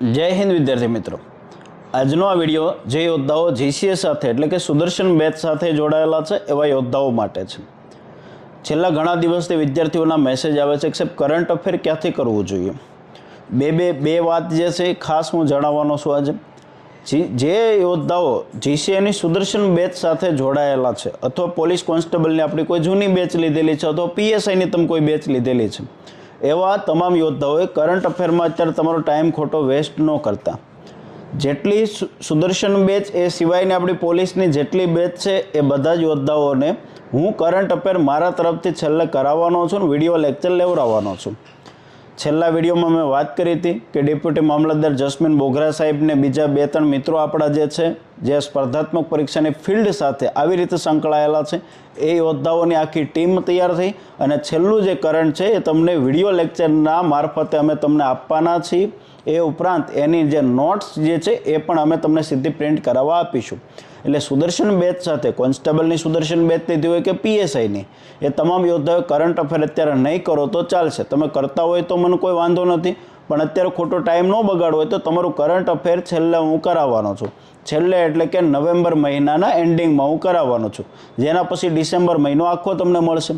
જય હિન્દ વિદ્યાર્થી મિત્રો. આજનો આ વીડિયો જે યોદ્ધાઓ જીસીએ સાથે એટલે કે સુદર્શન બેચ સાથે જોડાયેલા છે એવા યોદ્ધાઓ માટે છે. છેલ્લા ઘણા દિવસથી વિદ્યાર્થીઓના મેસેજ આવે છે એક્સેપ્ટ કરંટ અફેર ક્યાંથી કરવું જોઈએ? બે બે બે વાત જે છે એ ખાસ હું જણાવવાનો છું આજે. જી યોદ્ધાઓ જીસીએની સુદર્શન બેચ સાથે જોડાયેલા છે, અથવા પોલીસ કોન્સ્ટેબલની આપણી કોઈ જૂની બેચ લીધેલી છે, અથવા પીએસઆઈની તમે કોઈ બેચ લીધેલી છે એવા તમામ યોદ્ધાઓએ કરંટ અફેરમાં અત્યારે તમારો ટાઈમ ખોટો વેસ્ટ ન કરતા. જેટલી સુદર્શન બેચ એ સિવાયની આપણી પોલીસની જેટલી બેચ છે, એ બધા જ યોદ્ધાઓને હું કરંટ અફેર મારા તરફથી છેલ્લે કરાવવાનો છું ને વીડિયો લેક્ચર લેવડાવવાનો છું. છેલ્લા વિડીયોમાં મેં વાત કરી હતી કે ડેપ્યુટી મામલતદાર જસ્મીન બોગરા સાહેબને બીજા બે ત્રણ મિત્રો આપણા જે છે જે સ્પર્ધાત્મક પરીક્ષાની ફિલ્ડ સાથે આવી રીતે સંકળાયેલા છે, એ યોદ્ધાઓની આખી ટીમ તૈયાર થઈ અને છેલ્લું જે કરંટ છે એ તમને વીડિયો લેક્ચરના મારફતે અમે તમને આપવાના છીએ. એ ઉપરાંત એની જે નોટ્સ જે છે એ પણ અમે તમને સીધી પ્રિન્ટ કરાવવા આપીશું. એટલે સુદર્શન બેચ સાથે, કોન્સ્ટેબલની સુદર્શન બેચ લીધી હોય કે પીએસઆઈની એ તમામ યોદ્ધાઓ કરંટ અફેર અત્યારે નહીં કરો તો ચાલશે. તમે કરતા હોય તો મને કોઈ વાંધો નથી. પણ અત્યારે ખોટો ટાઈમ ન બગાડવો હોય તો તમારું કરંટ અફેર છેલ્લે હું કરાવવાનો છું. છેલ્લે એટલે કે નવેમ્બર મહિનાના એન્ડિંગમાં હું કરાવવાનો છું. જેના પછી ડિસેમ્બર મહિનો આખો તમને મળશે.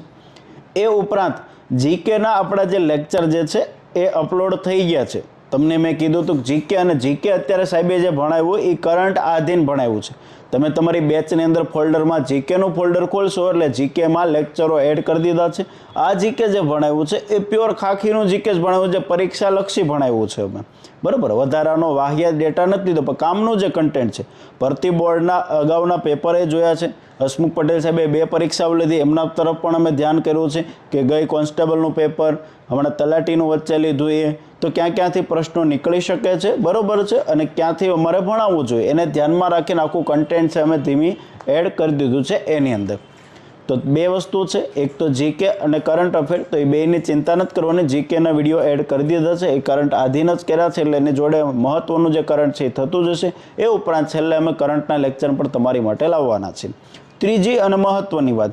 એ ઉપરાંત જીકેના આપણા જે લેક્ચર જે છે, એ અપલોડ થઈ ગયા છે. તમને મેં કીધું હતું જીકે અને જીકે અત્યારે સાહેબે જે ભણાવ્યું એ કરંટ આધીન ભણાવ્યું છે. તમે તમારી બેચની અંદર ફોલ્ડરમાં જીકેનું ફોલ્ડર ખોલશો એટલે જીકેમાં લેક્ચરો એડ કરી દીધા છે. આ જીકે જે ભણાવ્યું છે એ પ્યોર ખાખીનું જીકે જ ભણાવ્યું છે, પરીક્ષાલક્ષી ભણાવ્યું છે અમે. બરાબર, વધારાનો વાહિયાત ડેટા નથી લીધો, પણ કામનું જે કન્ટેન્ટ છે, ભરતી બોર્ડના અગાઉના પેપરે જોયા છે. હસમુખ પટેલ સાહેબે બે પરીક્ષાઓ લીધી, એમના તરફ પણ અમે ધ્યાન કર્યું છે કે ગઈ કોન્સ્ટેબલનું પેપર હમણાં તલાટીનું વચ્ચે લીધું એ, તો ક્યાં ક્યાંથી પ્રશ્નો નીકળી શકે છે, બરાબર છે, અને ક્યાંથી અમારે ભણાવવું જોઈએ, એને ધ્યાનમાં રાખીને આખું કન્ટેન્ટ છે, અમે ધીમી એડ કરી દીધું છે એની અંદર. તો બે વસ્તુ છે. એક તો જીકે અને કરંટ અફેર તો એ બેની ચિંતા નથી કરવાની. જીકેના વીડિયો એડ કરી દીધા છે. એ કરંટ આધીન જ કર્યા છે એટલે એની જોડે મહત્ત્વનું જે કરંટ છે એ થતું જશે. એ ઉપરાંત છેલ્લે અમે કરંટના લેક્ચર પણ તમારી માટે લાવવાના છે ત્રીજી અને મહત્ત્વની વાત.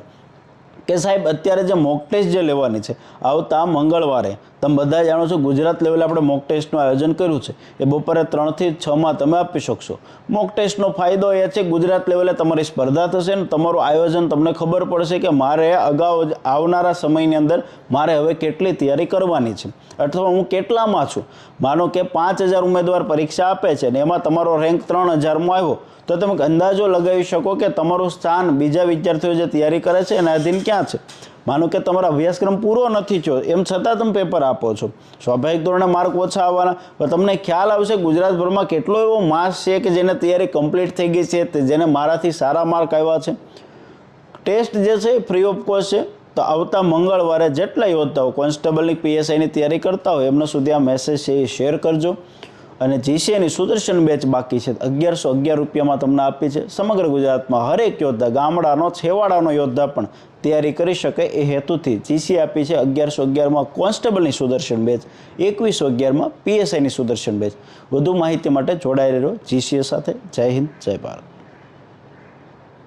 કે સાહેબ, અત્યારે જે મોક ટેસ્ટ જે લેવાની છે આવતા મંગળવારે. તમે બધા જાણો છો ગુજરાત લેવલે આપણે મોક ટેસ્ટનું આયોજન કર્યું છે. એ બપોરે ત્રણથી છમાં તમે આપી શકશો. મોક ટેસ્ટનો ફાયદો એ છે, ગુજરાત લેવલે તમારી સ્પર્ધા થશે ને તમારું આયોજન તમને ખબર પડશે કે મારે અગાઉ આવનારા સમયની અંદર મારે હવે કેટલી તૈયારી કરવાની છે. અથવા હું કેટલામાં છું? માનો કે પાંચ હજાર ઉમેદવાર પરીક્ષા આપે છે ને એમાં તમારો રેન્ક ત્રણ હજારમાં આવ્યો. તો તમે અંદાજો લગાવી શકો કે તમારું સ્થાન બીજા વિદ્યાર્થીઓ જે તૈયારી કરે છે એના અધીન ક્યાં છે? માનો કે તમારો અભ્યાસક્રમ પૂરો નથી થયો, એમ છતાં તમે પેપર આપો છો. સ્વાભાવિક ધોરણે માર્ક ઓછા આવવાના, પણ તમને ખ્યાલ આવશે ગુજરાતભરમાં કેટલો એવો માસ છે કે જેને તૈયારી કમ્પ્લીટ થઈ ગઈ છે જેને મારાથી સારા માર્ક આવ્યા છે. ટેસ્ટ જે છે ફ્રી ઓફ કોસ્ટ છે, તો આવતા મંગળવારે જેટલા યોદ્ધાઓ કોન્સ્ટેબલની પીએસઆઈની તૈયારી કરતા હોય એમના સુધી આ મેસેજ છે એ શેર કરજો. અને જીસીએની સુદર્શન બેચ બાકી છે. અગિયારસો અગિયાર રૂપિયામાં તમને આપી છે. સમગ્ર ગુજરાતમાં હરેક યોદ્ધા, ગામડાનો, છેવાડાનો યોદ્ધા પણ તૈયારી કરી શકે એ હેતુથી જીસી આપી છે અગિયારસો અગિયારમાં કોન્સ્ટેબલની સુદર્શન બેચ, એકવીસો અગિયારમાં પીએસઆઈની સુદર્શન બેચ. વધુ માહિતી માટે જોડાયેલો જીસીએ સાથે. જય હિન્દ, જય ભારત.